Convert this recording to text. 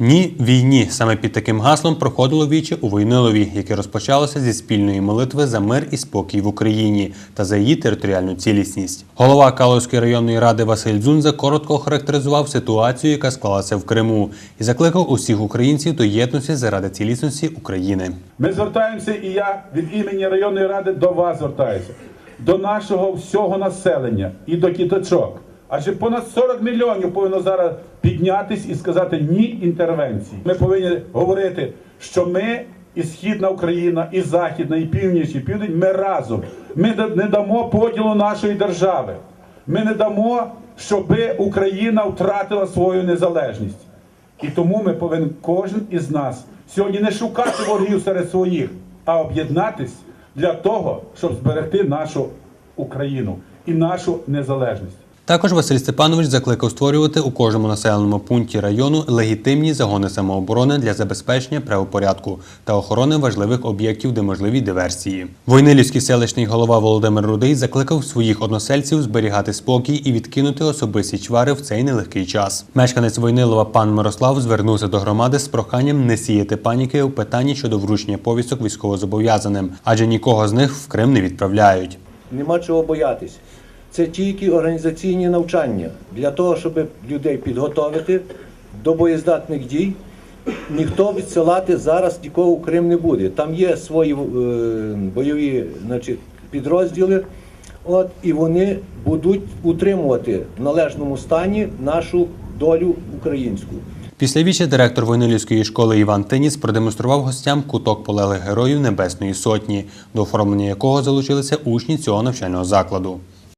Ні війні саме під таким гаслом проходило віче у Войнилові, яке розпочалося зі спільної молитви за мир і спокій в Україні та за її територіальну цілісність. Голова Каловської районної ради Василь Дзунза коротко охарактеризував ситуацію, яка склалася в Криму, і закликав усіх українців до єдності заради цілісності України. Ми звертаємося, і я від імені районної ради до вас звертаюся, до нашого всього населення і до діточок. Адже понад 40 мільйонів повинно зараз піднятись і сказати ні інтервенції. Ми повинні говорити, що ми і Східна Україна, і Західна, і Північ, і Південь, ми разом. Ми не дамо поділу нашої держави. Ми не дамо, щоб Україна втратила свою незалежність. І тому ми повинен кожен із нас сьогодні не шукати ворогів серед своїх, а об'єднатись для того, щоб зберегти нашу Україну і нашу незалежність. Також Василь Степанович закликав створювати у кожному населеному пункті району легітимні загони самооборони для забезпечення правопорядку та охорони важливих об'єктів, де можливі диверсії. Войнилівський селищний голова Володимир Рудий закликав своїх односельців зберігати спокій і відкинути особисті чвари в цей нелегкий час. Мешканець Войнилова пан Мирослав звернувся до громади з проханням не сіяти паніки у питанні щодо вручення повісток військовозобов'язаним, адже нікого з них в Крим не відправляють. Нема чого боятись. Це тільки організаційні навчання для того, щоб людей підготовити до боєздатних дій. Ніхто відсилати зараз нікого в Крим не буде. Там є свої е, бойові значить, підрозділи, от, і вони будуть утримувати в належному стані нашу долю українську. Після віча директор Войнилівської школи Іван Тиніс продемонстрував гостям куток полеглих героїв Небесної Сотні, до оформлення якого залучилися учні цього навчального закладу.